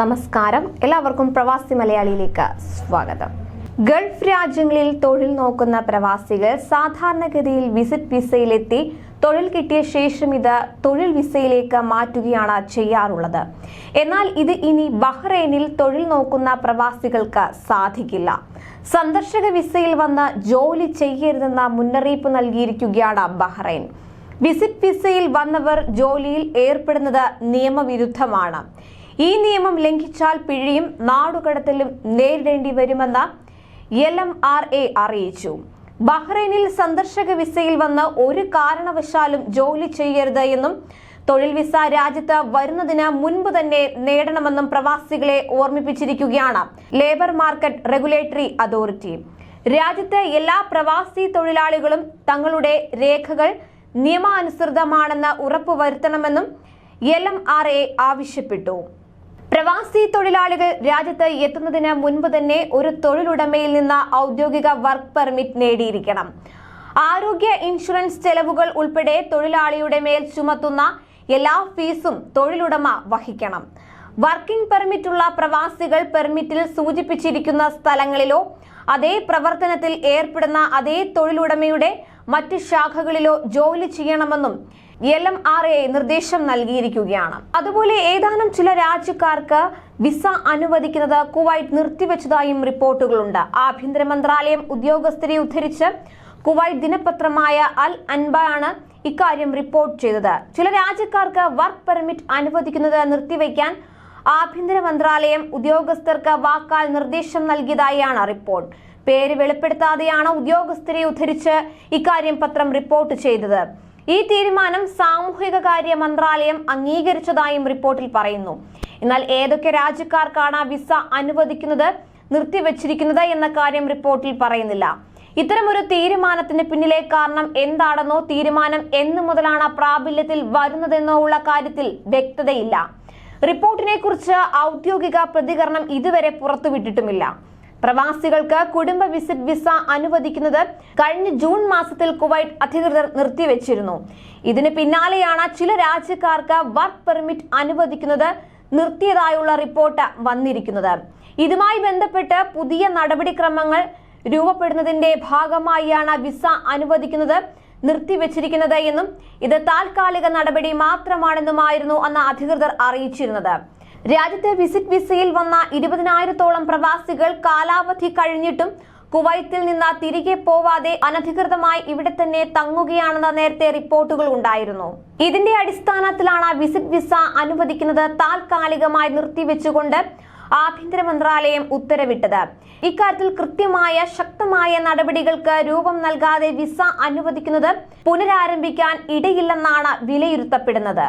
നമസ്കാരം. എല്ലാവർക്കും പ്രവാസി മലയാളിയിലേക്ക് സ്വാഗതം. ഗൾഫ് രാജ്യങ്ങളിൽ തൊഴിൽ നോക്കുന്ന പ്രവാസികൾ സാധാരണഗതിയിൽ വിസിറ്റ് വിസയിലെത്തി തൊഴിൽ കിട്ടിയ ശേഷം ഇത് തൊഴിൽ വിസയിലേക്ക് മാറ്റുകയാണ് ചെയ്യാറുള്ളത്. എന്നാൽ ഇത് ഇനി ബഹ്റൈനിൽ തൊഴിൽ നോക്കുന്ന പ്രവാസികൾക്ക് സാധിക്കില്ല. സന്ദർശക വിസയിൽ വന്ന് ജോലി ചെയ്യരുതെന്ന മുന്നറിയിപ്പ് നൽകിയിരിക്കുകയാണ് ബഹ്റൈൻ. വിസിറ്റ് വിസയിൽ വന്നവർ ജോലിയിൽ ഏർപ്പെടുന്നത് നിയമവിരുദ്ധമാണ്. ഈ നിയമം ലംഘിച്ചാൽ പിഴയും നാടുകടത്തലും നേരിടേണ്ടി വരുമെന്ന് എൽ എം ആർ എ അറിയിച്ചു. ബഹ്റൈനിൽ സന്ദർശക വിസയിൽ വന്ന് ഒരു കാരണവശാലും ജോലി ചെയ്യരുത് എന്നും തൊഴിൽ വിസ രാജ്യത്ത് വരുന്നതിന് മുൻപ് തന്നെ നേടണമെന്നും പ്രവാസികളെ ഓർമ്മിപ്പിച്ചിരിക്കുകയാണ് ലേബർ മാർക്കറ്റ് റെഗുലേറ്ററി അതോറിറ്റി. രാജ്യത്തെ എല്ലാ പ്രവാസി തൊഴിലാളികളും തങ്ങളുടെ രേഖകൾ നിയമാനുസൃതമാണെന്ന് ഉറപ്പുവരുത്തണമെന്നും എൽ എം ആർ എ ആവശ്യപ്പെട്ടു. പ്രവാസി തൊഴിലാളികൾ രാജ്യത്ത് എത്തുന്നതിന് മുൻപ് തന്നെ ഒരു തൊഴിലുടമയിൽ നിന്ന് ഔദ്യോഗിക വർക്ക് പെർമിറ്റ് നേടിയിരിക്കണം. ആരോഗ്യ ഇൻഷുറൻസ് ചെലവുകൾ ഉൾപ്പെടെ തൊഴിലാളിയുടെ മേൽ ചുമത്തുന്ന എല്ലാ ഫീസും തൊഴിലുടമ വഹിക്കണം. വർക്കിംഗ് പെർമിറ്റ് ഉള്ള പ്രവാസികൾ പെർമിറ്റിൽ സൂചിപ്പിച്ചിരിക്കുന്ന സ്ഥലങ്ങളിലോ അതേ പ്രവർത്തനത്തിൽ ഏർപ്പെടുന്ന അതേ തൊഴിലുടമയുടെ മറ്റ് ശാഖകളിലോ ജോലി ചെയ്യണമെന്നും എൽ എം ആർ എ നിർദ്ദേശം നൽകിയിരിക്കുകയാണ്. അതുപോലെ ഏതാനും ചില രാജ്യക്കാർക്ക് വിസ അനുവദിക്കുന്നത് കുവൈറ്റ് നിർത്തിവെച്ചതായും റിപ്പോർട്ടുകളുണ്ട്. ആഭ്യന്തര മന്ത്രാലയം ഉദ്യോഗസ്ഥരെ ഉദ്ധരിച്ച് കുവൈറ്റ് ദിനപത്രമായ അൽ അൻബ ആണ് ഇക്കാര്യം റിപ്പോർട്ട് ചെയ്തത്. ചില രാജ്യക്കാർക്ക് വർക്ക് പെർമിറ്റ് അനുവദിക്കുന്നത് നിർത്തിവെക്കാൻ ആഭ്യന്തര മന്ത്രാലയം ഉദ്യോഗസ്ഥർക്ക് വാക്കാൽ നിർദ്ദേശം നൽകിയതായാണ് റിപ്പോർട്ട്. പേര് വെളിപ്പെടുത്താതെയാണ് ഉദ്യോഗസ്ഥരെ ഉദ്ധരിച്ച് ഇക്കാര്യം പത്രം റിപ്പോർട്ട് ചെയ്തത്. ഈ തീരുമാനം സാമൂഹിക കാര്യ മന്ത്രാലയം അംഗീകരിച്ചതായും റിപ്പോർട്ടിൽ പറയുന്നു. എന്നാൽ ഏതൊക്കെ രാജ്യക്കാർക്കാണ് വിസ അനുവദിക്കുന്നത് നിർത്തിവച്ചിരിക്കുന്നത് എന്ന കാര്യം റിപ്പോർട്ടിൽ പറയുന്നില്ല. ഇത്തരമൊരു തീരുമാനത്തിന് പിന്നിലെ കാരണം എന്താണെന്നോ തീരുമാനം എന്നു മുതലാണ് പ്രാബല്യത്തിൽ വരുന്നതെന്നോ ഉള്ള കാര്യത്തിൽ വ്യക്തതയില്ല. റിപ്പോർട്ടിനെ കുറിച്ച് ഔദ്യോഗിക പ്രതികരണം ഇതുവരെ പുറത്തുവിട്ടിട്ടുമില്ല. പ്രവാസികൾക്ക് കുടുംബ വിസിറ്റ് വിസ അനുവദിക്കുന്നത് കഴിഞ്ഞ ജൂൺ മാസത്തിൽ കുവൈറ്റ് അധികൃതർ നിർത്തിവെച്ചിരുന്നു. ഇതിന് പിന്നാലെയാണ് ചില രാജ്യക്കാർക്ക് വർക്ക് പെർമിറ്റ് അനുവദിക്കുന്നത് നിർത്തിയതായുള്ള റിപ്പോർട്ട് വന്നിരിക്കുന്നത്. ഇതുമായി ബന്ധപ്പെട്ട് പുതിയ നടപടിക്രമങ്ങൾ രൂപപ്പെടുന്നതിന്റെ ഭാഗമായാണ് വിസ അനുവദിക്കുന്നത് നിർത്തിവെച്ചിരിക്കുന്നത് എന്നും ഇത് താൽക്കാലിക നടപടി മാത്രമാണെന്നുമായിരുന്നു അന്ന് അധികൃതർ അറിയിച്ചിരുന്നത്. രാജ്യത്തെ വിസിറ്റ് വിസയിൽ വന്ന ഇരുപതിനായിരത്തോളം പ്രവാസികൾ കാലാവധി കഴിഞ്ഞിട്ടും കുവൈത്തിൽ നിന്ന് തിരികെ പോവാതെ അനധികൃതമായി ഇവിടെ തന്നെ തങ്ങുകയാണെന്ന നേരത്തെ റിപ്പോർട്ടുകൾ ഉണ്ടായിരുന്നു. ഇതിന്റെ അടിസ്ഥാനത്തിലാണ് വിസിറ്റ് വിസ അനുവദിക്കുന്നത് താൽക്കാലികമായി നിർത്തിവെച്ചുകൊണ്ട് ആഭ്യന്തര മന്ത്രാലയം ഉത്തരവിട്ടത്. ഇക്കാര്യത്തിൽ കൃത്യമായ ശക്തമായ നടപടികൾക്ക് രൂപം നൽകാതെ വിസ അനുവദിക്കുന്നത് പുനരാരംഭിക്കാൻ ഇടയില്ലെന്നാണ് വിലയിരുത്തപ്പെടുന്നത്.